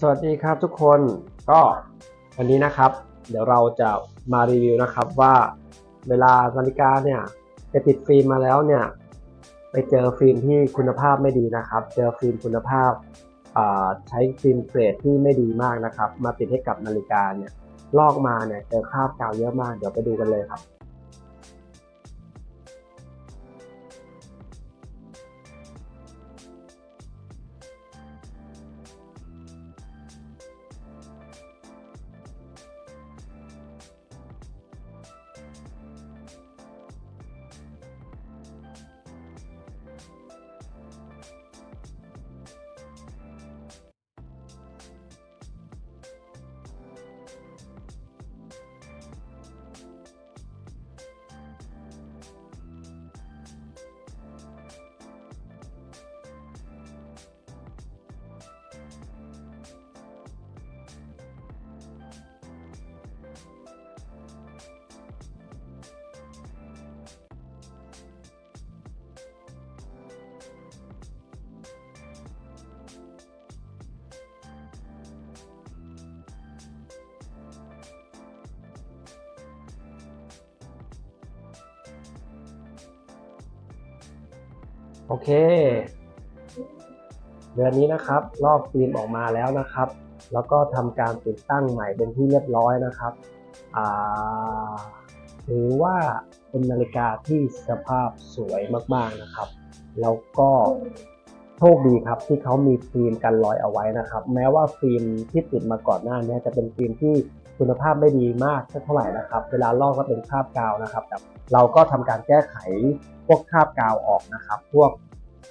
สวัสดีครับทุกคนก็วันนี้นะครับ เดี๋ยวเราจะมารีวิวนะครับว่าเวลานาฬิกาเนี่ยจะติดฟิล์มมาแล้วเนี่ยไปเจอฟิล์มที่คุณภาพไม่ดีนะครับ เจอฟิล์มคุณภาพใช้ฟิล์มเกรดที่ไม่ดีมากนะครับ มาติดให้กับนาฬิกาเนี่ยลอกมาเนี่ยเจอคราบกาวเยอะมากเดี๋ยวไปดูกันเลยครับ โอเค เดือนนี้นะครับ ลอกฟิล์มออกมาแล้วนะครับ แล้วก็ทำการติดตั้งใหม่เป็นที่เรียบร้อยนะครับถือว่าเป็นนาฬิกาที่สภาพสวยมากๆนะครับ แล้วก็โชคดีครับที่เขามีฟิล์มกันรอยเอาไว้นะครับ แม้ว่าฟิล์มที่ติดมาก่อนหน้านี้จะเป็นฟิล์มที่ คุณภาพไม่ดีมากเท่าไหร่นะครับ เวลาลอกก็เป็นคราบกาวนะครับแต่เราก็ทำการแก้ไขพวกคราบกาวออกนะครับ พวก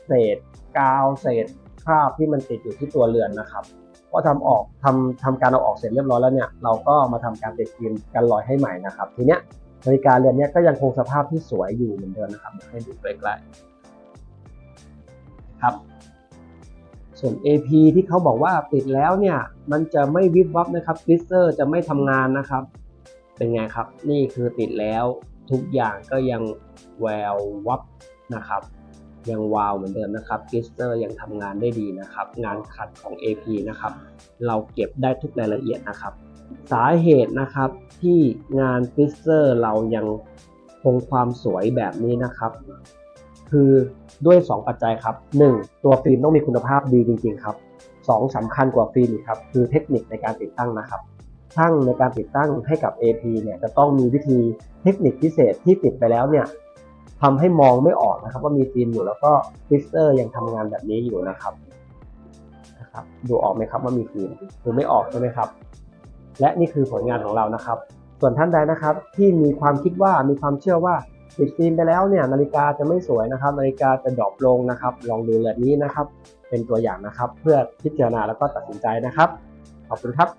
เศษกาวเศษคราบที่มันติดอยู่ที่ตัวเรือนนะครับพอทำออกทำทำการเอาออกเสร็จเรียบร้อยแล้วเนี่ยเราก็มาทำการติดฟิล์มกันรอยให้ใหม่นะครับ ทีเนี้ยนาฬิกาเรือนเนี้ยก็ยังคงสภาพที่สวยอยู่เหมือนเดิมนะครับให้ดูใกล้ๆครับ ส่วน AP ที่เขาบอกว่าติดแล้วเนี่ยมันจะไม่วิบวับนะครับกริสเซอร์จะไม่ทำงานนะครับ เป็นไงครับ นี่คือติดแล้วทุกอย่างก็ยังแวววับนะครับ ยังวาวเหมือนเดิมนะครับกริสเซอร์ยังทำงานได้ดีนะครับ งานขัดของ AP นะครับ เราเก็บได้ทุกรายละเอียดนะครับ สาเหตุนะครับที่งานกริสเซอร์เรายังคงความสวยแบบนี้นะครับ คือด้วย 2 ปัจจัยครับ 1. ตัวฟิล์มต้องมีคุณภาพดีจริง ๆ ครับ 2. สำคัญกว่าฟิล์มครับคือเทคนิคในการติดตั้งนะครับช่างในการติดตั้งให้กับ AP เนี่ยจะต้องมีวิธีเทคนิคพิเศษที่ติดไปแล้วเนี่ยทำให้มองไม่ออกนะครับ ว่ามีฟิล์มอยู่แล้วก็ฟิสเตอร์ยังทำงานแบบนี้อยู่นะครับนะครับ ดูออกไหมครับว่ามีฟิล์มดูไม่ออกใช่ไหมครับ และนี่คือผลงานของเรานะครับ ส่วนท่านใดนะครับที่มีความคิดว่ามีความเชื่อว่า ปิดฟิล์มไปแล้วเนี่ยนาฬิกาจะไม่สวยนะครับ นาฬิกาจะดรอปลงนะครับ ลองดูแบบนี้นะครับ เป็นตัวอย่างนะครับ เพื่อพิจารณาแล้วก็ตัดสินใจนะครับ ขอบคุณครับ